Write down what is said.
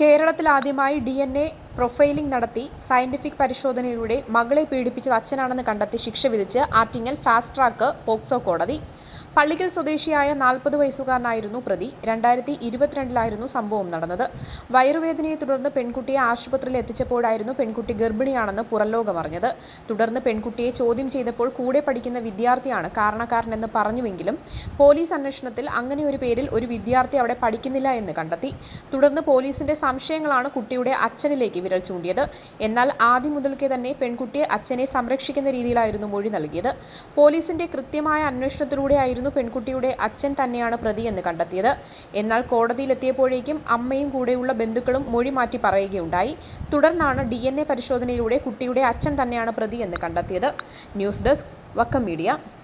കേരളത്തിലാദ്യമായി D N A profiling നടത്തി scientific പരിശോധനയിലൂടെ മകളെ പീഡിപ്പിച്ചത് അച്ഛനാണെന്ന് കണ്ടെത്തി ശിക്ഷ വിധിച്ച് ആറ്റിങ്ങൽ ഫാസ്റ്റ് ട്രാക്ക് പോക്സോ കോടതി. പള്ളിക്കൽ സ്വദേശിയായ നാൽപ്പത് വയസ്സുകാരനായിരുന്നു പ്രതി. രണ്ടായിരത്തി ഇരുപത്തിരണ്ടിലായിരുന്നു സംഭവം നടന്നത്. വയറുവേദനയെ തുടർന്ന് പെൺകുട്ടിയെ ആശുപത്രിയിൽ എത്തിച്ചപ്പോഴായിരുന്നു പെൺകുട്ടി ഗർഭിണിയാണെന്ന് പുറംലോകം അറിഞ്ഞത്. തുടർന്ന് പെൺകുട്ടിയെ ചോദ്യം ചെയ്തപ്പോൾ കൂടെ പഠിക്കുന്ന വിദ്യാർത്ഥിയാണ് കാരണക്കാരനെന്ന് പറഞ്ഞുവെങ്കിലും പോലീസ് അന്വേഷണത്തിൽ അങ്ങനെ ഒരു പേരിൽ ഒരു വിദ്യാർത്ഥി അവിടെ പഠിക്കുന്നില്ല എന്ന് കണ്ടെത്തി. തുടർന്ന് പോലീസിന്റെ സംശയങ്ങളാണ് കുട്ടിയുടെ അച്ഛനിലേക്ക് വിരൽ ചൂണ്ടിയത്. എന്നാൽ ആദ്യം മുതൽക്കേ തന്നെ പെൺകുട്ടിയെ അച്ഛനെ സംരക്ഷിക്കുന്ന രീതിയിലായിരുന്നു മൊഴി നൽകിയത്. പോലീസിന്റെ കൃത്യമായ അന്വേഷണത്തിലൂടെയായിരുന്നു പെൺകുട്ടിയുടെ അച്ഛൻ തന്നെയാണ് പ്രതിയെന്ന് കണ്ടെത്തിയത്. എന്നാൽ കോടതിയിലെത്തിയപ്പോഴേക്കും അമ്മയും കൂടെയുള്ള ബന്ധുക്കളും മൊഴി മാറ്റി പറയുകയുണ്ടായി. തുടർന്നാണ് ഡി പരിശോധനയിലൂടെ കുട്ടിയുടെ അച്ഛൻ തന്നെയാണ് പ്രതിയെന്ന് കണ്ടെത്തിയത്. News desk Vakkam media.